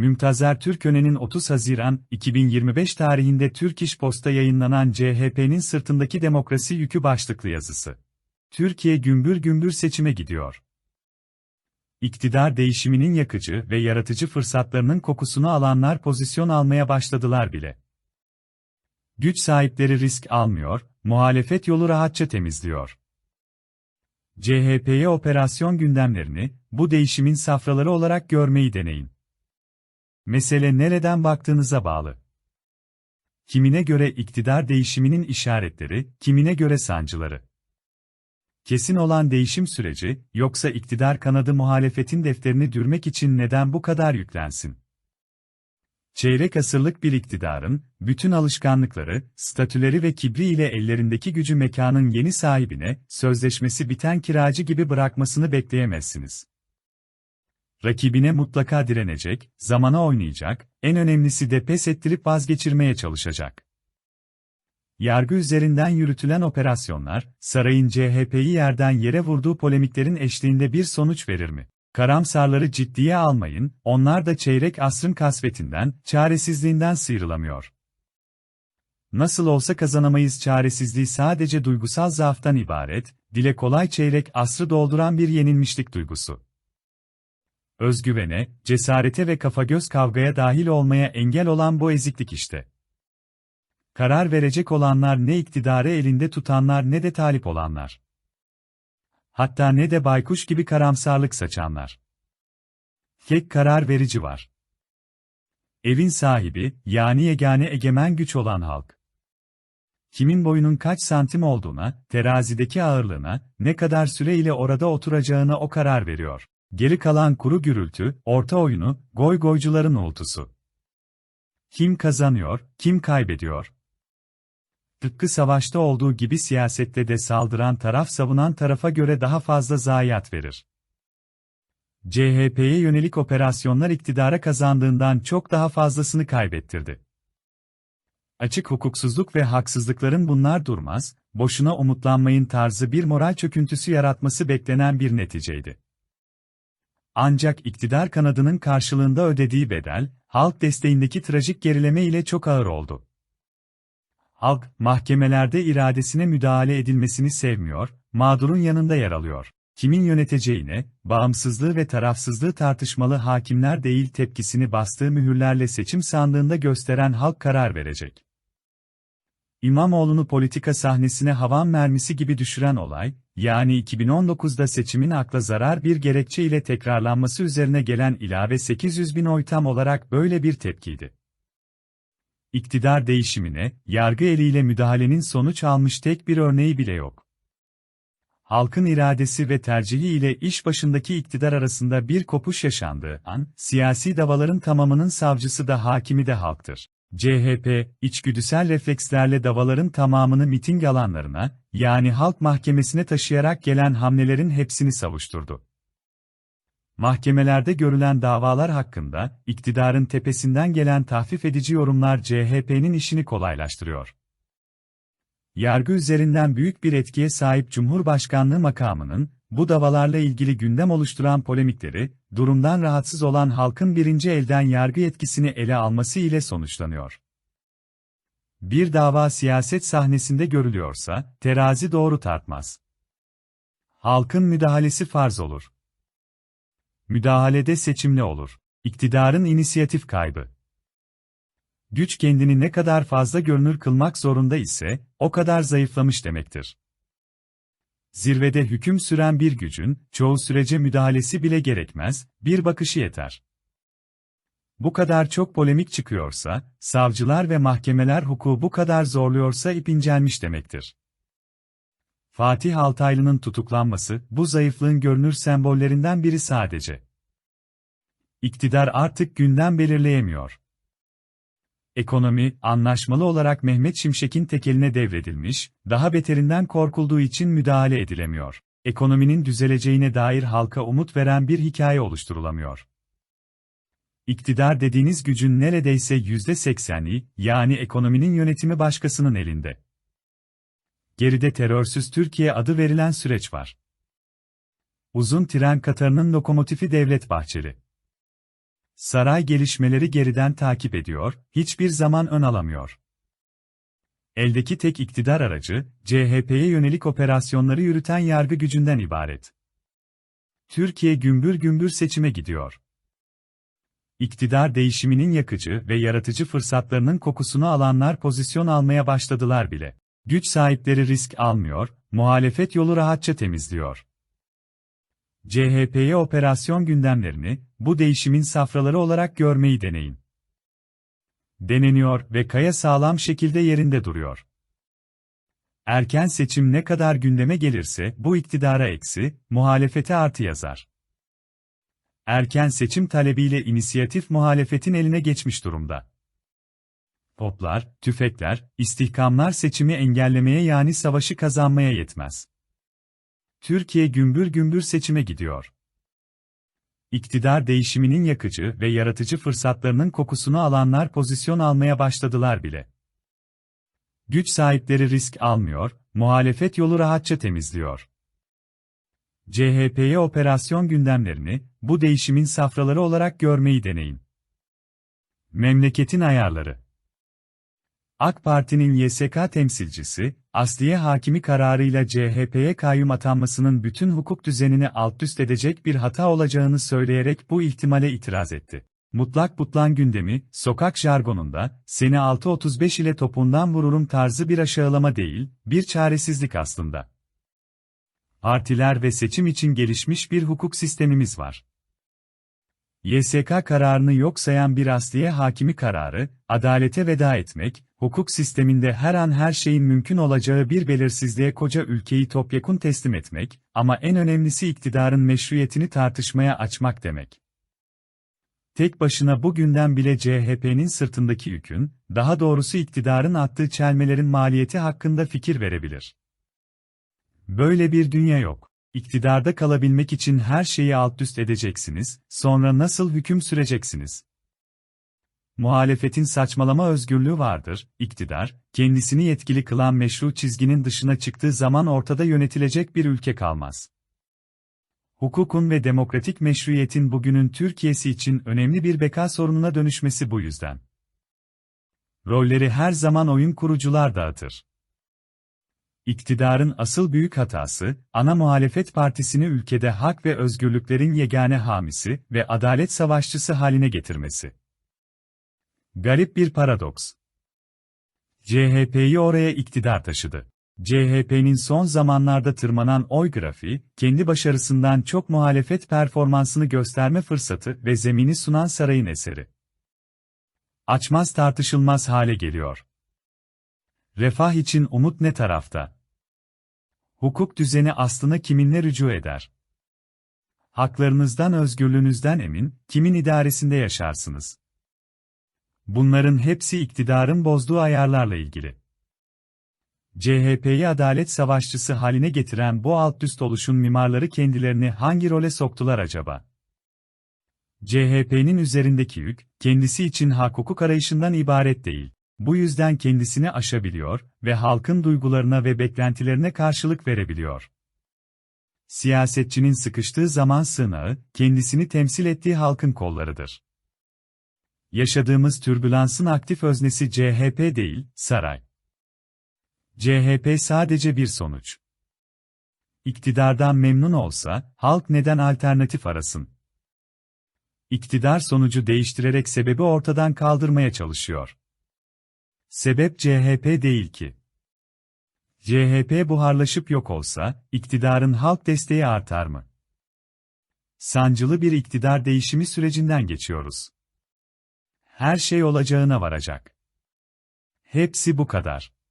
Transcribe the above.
Mümtazer Türköne'nin 30 Haziran 2025 tarihinde Türk İş Posta yayınlanan CHP'nin sırtındaki demokrasi yükü başlıklı yazısı. Türkiye gümbür gümbür seçime gidiyor. İktidar değişiminin yakıcı ve yaratıcı fırsatlarının kokusunu alanlar pozisyon almaya başladılar bile. Güç sahipleri risk almıyor, muhalefet yolu rahatça temizliyor. CHP'ye operasyon gündemlerini, bu değişimin safraları olarak görmeyi deneyin. Mesele nereden baktığınıza bağlı. Kimine göre iktidar değişiminin işaretleri, kimine göre sancıları. Kesin olan değişim süreci, yoksa iktidar kanadı muhalefetin defterini dürmek için neden bu kadar yüklensin? Çeyrek asırlık bir iktidarın, bütün alışkanlıkları, statüleri ve kibri ile ellerindeki gücü mekanın yeni sahibine, sözleşmesi biten kiracı gibi bırakmasını bekleyemezsiniz. Rakibine mutlaka direnecek, zamana oynayacak, en önemlisi de pes ettirip vazgeçirmeye çalışacak. Yargı üzerinden yürütülen operasyonlar, sarayın CHP'yi yerden yere vurduğu polemiklerin eşliğinde bir sonuç verir mi? Karamsarları ciddiye almayın, onlar da çeyrek asrın kasvetinden, çaresizliğinden sıyrılamıyor. Nasıl olsa kazanamayız çaresizliği sadece duygusal zaaftan ibaret, dile kolay çeyrek asrı dolduran bir yenilmişlik duygusu. Özgüvene, cesarete ve kafa-göz kavgaya dahil olmaya engel olan bu eziklik işte. Karar verecek olanlar ne iktidarı elinde tutanlar ne de talip olanlar. Hatta ne de baykuş gibi karamsarlık saçanlar. Tek karar verici var. Evin sahibi, yani yegane egemen güç olan halk. Kimin boyunun kaç santim olduğuna, terazideki ağırlığına, ne kadar süre ile orada oturacağına o karar veriyor. Geri kalan kuru gürültü, orta oyunu, goy goycuların uğultusu. Kim kazanıyor, kim kaybediyor? Tıpkı savaşta olduğu gibi siyasette de saldıran taraf savunan tarafa göre daha fazla zayiat verir. CHP'ye yönelik operasyonlar iktidara kazandığından çok daha fazlasını kaybettirdi. Açık hukuksuzluk ve haksızlıkların bunlar durmaz, boşuna umutlanmayın tarzı bir moral çöküntüsü yaratması beklenen bir neticeydi. Ancak iktidar kanadının karşılığında ödediği bedel, halk desteğindeki trajik gerileme ile çok ağır oldu. Halk, mahkemelerde iradesine müdahale edilmesini sevmiyor, mağdurun yanında yer alıyor. Kimin yöneteceğine, bağımsızlığı ve tarafsızlığı tartışmalı hakimler değil tepkisini bastığı mühürlerle seçim sandığında gösteren halk karar verecek. İmamoğlu'nu politika sahnesine havan mermisi gibi düşüren olay, yani 2019'da seçimin akla zarar bir gerekçe ile tekrarlanması üzerine gelen ilave 800 bin oy tam olarak böyle bir tepkiydi. İktidar değişimine, yargı eliyle müdahalenin sonuç almış tek bir örneği bile yok. Halkın iradesi ve tercihi ile iş başındaki iktidar arasında bir kopuş yaşandığı an, siyasi davaların tamamının savcısı da hakimi de halktır. CHP, içgüdüsel reflekslerle davaların tamamını miting alanlarına, yani halk mahkemesine taşıyarak gelen hamlelerin hepsini savuşturdu. Mahkemelerde görülen davalar hakkında, iktidarın tepesinden gelen tahfif edici yorumlar CHP'nin işini kolaylaştırıyor. Yargı üzerinden büyük bir etkiye sahip Cumhurbaşkanlığı makamının, bu davalarla ilgili gündem oluşturan polemikleri, durumdan rahatsız olan halkın birinci elden yargı yetkisini ele alması ile sonuçlanıyor. Bir dava siyaset sahnesinde görülüyorsa, terazi doğru tartmaz. Halkın müdahalesi farz olur. Müdahalede seçimli olur. İktidarın inisiyatif kaybı. Güç kendini ne kadar fazla görünür kılmak zorunda ise, o kadar zayıflamış demektir. Zirvede hüküm süren bir gücün, çoğu sürece müdahalesi bile gerekmez, bir bakışı yeter. Bu kadar çok polemik çıkıyorsa, savcılar ve mahkemeler hukuku bu kadar zorluyorsa ip incelmiş demektir. Fatih Altaylı'nın tutuklanması, bu zayıflığın görünür sembollerinden biri sadece. İktidar artık gündem belirleyemiyor. Ekonomi, anlaşmalı olarak Mehmet Şimşek'in tekeline devredilmiş, daha beterinden korkulduğu için müdahale edilemiyor. Ekonominin düzeleceğine dair halka umut veren bir hikaye oluşturulamıyor. İktidar dediğiniz gücün neredeyse yüzde sekseni, yani ekonominin yönetimi başkasının elinde. Geride terörsüz Türkiye adı verilen süreç var. Uzun tren Katarı'nın lokomotifi Devlet Bahçeli. Saray gelişmeleri geriden takip ediyor, hiçbir zaman ön alamıyor. Eldeki tek iktidar aracı, CHP'ye yönelik operasyonları yürüten yargı gücünden ibaret. Türkiye gümbür gümbür seçime gidiyor. İktidar değişiminin yakıcı ve yaratıcı fırsatlarının kokusunu alanlar pozisyon almaya başladılar bile. Güç sahipleri risk almıyor, muhalefet yolu rahatça temizliyor. CHP'ye operasyon gündemlerini, bu değişimin safraları olarak görmeyi deneyin. Deneniyor ve kaya sağlam şekilde yerinde duruyor. Erken seçim ne kadar gündeme gelirse bu iktidara eksi, muhalefete artı yazar. Erken seçim talebiyle inisiyatif muhalefetin eline geçmiş durumda. Poplar, tüfekler, istihkamlar seçimi engellemeye yani savaşı kazanmaya yetmez. Türkiye gümbür gümbür seçime gidiyor. İktidar değişiminin yakıcı ve yaratıcı fırsatlarının kokusunu alanlar pozisyon almaya başladılar bile. Güç sahipleri risk almıyor, muhalefet yolu rahatça temizliyor. CHP'ye operasyon gündemlerini, bu değişimin safraları olarak görmeyi deneyin. Memleketin ayarları AK Parti'nin YSK temsilcisi, Asliye Hakimi kararıyla CHP'ye kayyum atanmasının bütün hukuk düzenini altüst edecek bir hata olacağını söyleyerek bu ihtimale itiraz etti. Mutlak butlan gündemi, sokak jargonunda, seni 6.35 ile topundan vururum tarzı bir aşağılama değil, bir çaresizlik aslında. Partiler ve seçim için gelişmiş bir hukuk sistemimiz var. YSK kararını yok sayan bir asliye hakimi kararı, adalete veda etmek, hukuk sisteminde her an her şeyin mümkün olacağı bir belirsizliğe koca ülkeyi topyekun teslim etmek, ama en önemlisi iktidarın meşruiyetini tartışmaya açmak demek. Tek başına bugünden bile CHP'nin sırtındaki yükün, daha doğrusu iktidarın attığı çelmelerin maliyeti hakkında fikir verebilir. Böyle bir dünya yok. İktidarda kalabilmek için her şeyi altüst edeceksiniz, sonra nasıl hüküm süreceksiniz? Muhalefetin saçmalama özgürlüğü vardır, iktidar, kendisini yetkili kılan meşru çizginin dışına çıktığı zaman ortada yönetilecek bir ülke kalmaz. Hukukun ve demokratik meşruiyetin bugünün Türkiye'si için önemli bir beka sorununa dönüşmesi bu yüzden. Rolleri her zaman oyun kurucular dağıtır. İktidarın asıl büyük hatası, ana muhalefet partisini ülkede hak ve özgürlüklerin yegane hamisi ve adalet savaşçısı haline getirmesi. Garip bir paradoks. CHP'yi oraya iktidar taşıdı. CHP'nin son zamanlarda tırmanan oy grafiği, kendi başarısından çok muhalefet performansını gösterme fırsatı ve zemini sunan sarayın eseri. Açmaz tartışılmaz hale geliyor. Refah için umut ne tarafta? Hukuk düzeni aslına kiminle rücu eder? Haklarınızdan özgürlüğünüzden emin, kimin idaresinde yaşarsınız? Bunların hepsi iktidarın bozduğu ayarlarla ilgili. CHP'yi adalet savaşçısı haline getiren bu altüst oluşun mimarları kendilerini hangi role soktular acaba? CHP'nin üzerindeki yük, kendisi için hak hukuk arayışından ibaret değil. Bu yüzden kendisini aşabiliyor ve halkın duygularına ve beklentilerine karşılık verebiliyor. Siyasetçinin sıkıştığı zaman sığınağı, kendisini temsil ettiği halkın kollarıdır. Yaşadığımız türbülansın aktif öznesi CHP değil, saray. CHP sadece bir sonuç. İktidardan memnun olsa, halk neden alternatif arasın? İktidar sonucu değiştirerek sebebi ortadan kaldırmaya çalışıyor. Sebep CHP değil ki. CHP buharlaşıp yok olsa, iktidarın halk desteği artar mı? Sancılı bir iktidar değişimi sürecinden geçiyoruz. Her şey olacağına varacak. Hepsi bu kadar.